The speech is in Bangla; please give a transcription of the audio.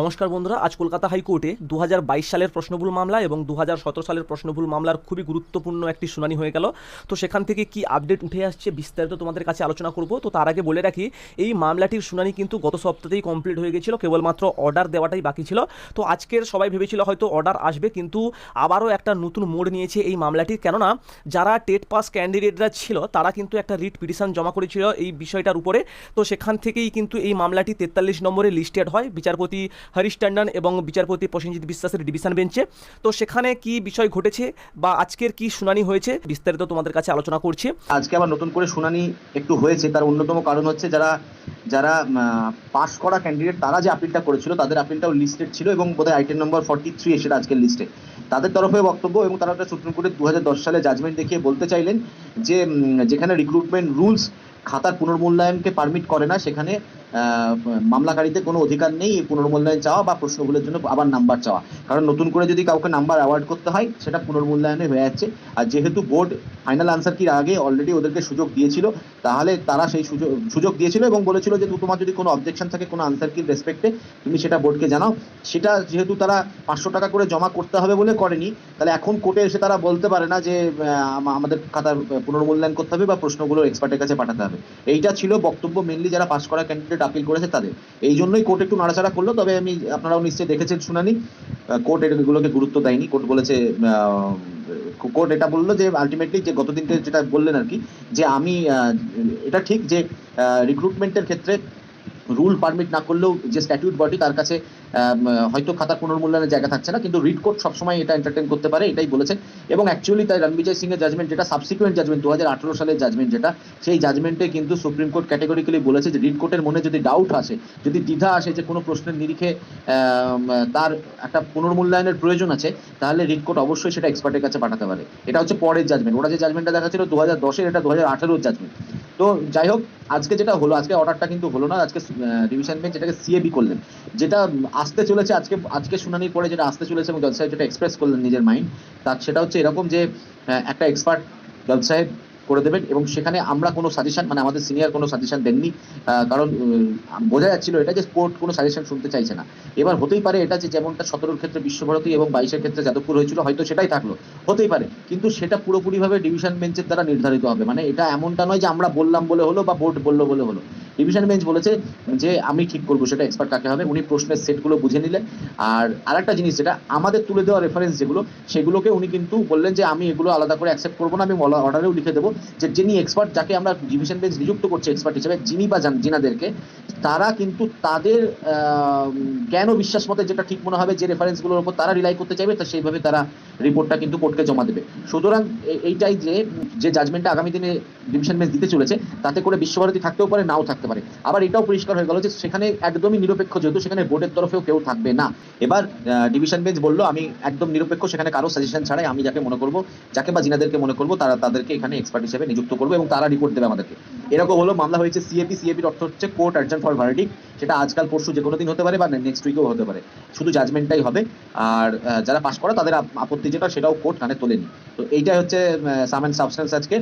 নমস্কার বন্ধুরা, আজ কলকাতা হাইকোর্টে দু হাজার বাইশ সালের প্রশ্নভুল মামলা এবং দু হাজার সতেরো সালের প্রশ্নভুল মামলার খুবই গুরুত্বপূর্ণ একটি শুনানি হয়ে গেল। তো সেখান থেকে কি আপডেট উঠে আসছে বিস্তারিত তোমাদের কাছে আলোচনা করব। তো তার আগে বলে রাখি, এই মামলাটির শুনানি কিন্তু গত সপ্তাহেই কমপ্লিট হয়ে গেছিল, কেবলমাত্র অর্ডার দেওয়াটাই বাকি ছিল। তো আজকের সবাই ভেবেছিল হয়তো অর্ডার আসবে, কিন্তু আবারও একটা নতুন মোড় নিয়েছে এই মামলাটির কেননা, যারা টেট পাস ক্যান্ডিডেটরা ছিল, তারা কিন্তু একটা রিট পিটিশন জমা করেছিল এই বিষয়টার উপরে। তো সেখান থেকেই কিন্তু এই মামলাটি তেতাল্লিশ নম্বরে লিস্টেড হয়। বিচারপতি হরিশ টন্ডন এবং বিচারপতি প্রসেনজিৎ বিশ্বাসের ডিভিশন বেঞ্চে। তো সেখানে কি বিষয় ঘটেছে বা আজকের কি শুনানি হয়েছে বিস্তারিত তোমাদের কাছে আলোচনা করছি। আজকে আবার নতুন করে শুনানি একটু হয়েছে, তার অন্যতম কারণ হচ্ছে যারা যারা পাস করা ক্যান্ডিডেট তারা যে আপিলটা করেছিল, তাদের আপিলটাও লিস্টেড ছিল এবং বোধহয় আইটেম নম্বর ফর্টি থ্রি এসে আজকের লিস্টে তাদের তরফে বক্তব্য এবং তারা একটা সুপ্রিম কোর্টে দু সালে জাজমেন্ট দেখিয়ে বলতে চাইলেন যে যেখানে রিক্রুটমেন্ট রুলস খাতার পুনর্মূল্যায়নকে পারমিট করে না, সেখানে মামলাকারীতে কোনো অধিকার নেই এই পুনর্মূল্যায়ন চাওয়া বা প্রশ্নগুলোর জন্য আবার নাম্বার চাওয়া। কারণ নতুন করে যদি কাউকে নাম্বার অ্যাওয়ার্ড করতে হয়, সেটা পুনর্মূল্যায়নে হয়ে যাচ্ছে। আর যেহেতু বোর্ড ফাইনাল আনসার কি আগে অলরেডি ওদেরকে সুযোগ দিয়েছিল, তাহলে তারা সেই সুযোগ সুযোগ দিয়েছিল এবং বলেছিল যে তোমার যদি কোনো অবজেকশন থাকে, কোনো আনসার কি রেসপেক্টে তুমি সেটা বোর্ডকে জানাও। সেটা যেহেতু তারা পাঁচশো টাকা করে জমা করতে হবে বলে করেনি, তাহলে এখন কোর্টে এসে তারা বলতে পারে না যে আমাদের খাতার পুনর্মূল্যায়ন করতে হবে বা প্রশ্নগুলো এক্সপার্টের কাছে পাঠাতে হবে। এইটা ছিল বক্তব্য মেনলি যারা পাশ করা ক্যান্ডিডেট আপিল করেছে তাদের। এই জন্যই কোর্ট একটু নাড়াচাড়া করল, তবে আমি আপনারাও নিশ্চয়ই দেখেছেন, শুনানি। কোর্ট এগুলোকে গুরুত্ব দেয়নি। কোর্ট বলেছে কোর্ট এটা বলল যে আলটিমেটলি যে গতদিনকে যেটা বললেন আর কি, যে আমি এটা ঠিক যে রিক্রুটমেন্টের ক্ষেত্রে রুল পারমিট না করলেও যে স্ট্যাটিউট বডি তার কাছে হয়তো খাতার পুনর্মূল্যায়নের জায়গা থাকছে না, কিন্তু রিড কোর্ট সবসময় এটা এন্টারটেন করতে পারে, এটাই বলেছেন। এবং অ্যাকচুয়ালি তাই রণবিজয় সিং এর জাজমেন্ট যেটা সাবসিকুয়েন্ট জাজমেন্ট দু হাজার আঠারো সালের জাজমেন্ট যেটা, সেই জাজমেন্টে কিন্তু সুপ্রিম কোর্ট ক্যাটেগরিক্যালি বলেছে যে রিড কোর্টের মনে যদি ডাউট আসে, যদি দ্বিধা আসে যে কোনো প্রশ্নের নিরিখে তার একটা পুনর্মূল্যায়নের প্রয়োজন আছে, তাহলে রিড কোর্ট অবশ্যই সেটা এক্সপার্টের কাছে পাঠাতে পারে। এটা হচ্ছে পরের জাজমেন্ট ওরা যে জাজমেন্টটা দেখাচ্ছিল দু হাজার দশের, এটা দু হাজার আঠারোর জাজমেন্ট তো যাই হোক, আজকে যেটা হলো, আজকে অর্ডারটা কিন্তু হলো না, আজকে ডিভিশন বেঞ্চ এটাকে সিএবি করলেন, যেটা আসতে চলেছে আজকে আজকে শুনানির পরে যেটা আসতে চলেছে এবং জজ সাহেব যেটা এক্সপ্রেস করলেন নিজের মাইন্ড তার সেটা হচ্ছে এরকম যে একটা এক্সপার্ট জজ সাহেব করে দেবেন এবং সেখানে আমরা কোনো সাজেশন মানে আমাদের সিনিয়র কোনো সাজেশন দেননি কারণ বোঝা যাচ্ছিল এটা যে কোর্ট কোনো সাজেশন শুনতে চাইছে না। এবার হতেই পারে এটা যে যেমনটা সতেরোর ক্ষেত্রে বিশ্বভারতী এবং বাইশের ক্ষেত্রে যাদবপুর হয়েছিল, হয়তো সেটাই থাকল। হতেই পারে, কিন্তু সেটা পুরোপুরিভাবে ডিভিশন বেঞ্চের দ্বারা নির্ধারিত হবে। মানে এটা এমনটা নয় যে আমরা বললাম বলে হলো বা বোর্ড বলল বলে হলো। ডিভিশন বেঞ্চ বলেছে যে, আমি ঠিক করব, সেটা এক্সপার্ট কাকে হবে? উনি প্রশ্নের সেটগুলো বুঝে নিলেন। আর আরেকটা জিনিস যেটা, আমাদের তুলে দেওয়া রেফারেন্স যেগুলো, সেগুলোকে উনি কিন্তু বললেন যে, আমি এগুলো আলাদা করে অ্যাকসেপ্ট করব না, আমি অর্ডারেও লিখে দেবো। যে, যিনি এক্সপার্ট যাকে আমরা ডিভিশন বেঞ্চ নিযুক্ত করছি এক্সপার্ট হিসেবে, যিনি বা যান- যিনাদেরকে তারা কিন্তু তাদের জ্ঞান ও বিশ্বাস মতে যেটা ঠিক মনে হবে, যে রেফারেন্সগুলোর উপর তারা রিলাই করতে চাইবে, তা সেইভাবে তারা রিপোর্টটা কিন্তু কোর্টকে জমা দেবে। সুতরাং এইটাই যে যে জাজমেন্টটা আগামী দিনে ডিভিশন বেঞ্চ দিতে চলেছে, তাতে করে বিশ্বভারতী থাকতেও পারে, নাও থাকতে পারে। আবার এটাও পরিষ্কার হয়ে গেল যে, সেখানে একদমই নিরপেক্ষ, যেহেতু সেখানে বোর্ডের তরফেও কেউ থাকবে না। এবার ডিভিশন বেঞ্চ বলল, আমি একদম নিরপেক্ষ, সেখানে কারও সাজেশন ছাড়াই আমি যাকে মনে করব, যাকে বা যিনাদেরকে মনে করব, তারা তাদেরকে এখানে এক্সপার্ট হিসেবে নিযুক্ত করব এবং তারা রিপোর্ট দেবে আমাদেরকে। এরকম হলো, মামলা হয়েছে সিএপি সিএপির অর্থ হচ্ছে কোর্ট অ্যাডজন ফর ভার্ডিক সেটা আজকাল, পরশু যে কোনো দিন হতে পারে বা নেক্সট উইকেও হতে পারে। শুধু জাজমেন্টটাই হবে। আর যারা পাশ করা, তাদের আপত্তি যেটা, সেটাও কোর্ট কানে তোলেনি। তো এইটাই হচ্ছে সাম অ্যান্ড সাবস্টেন্স আজকে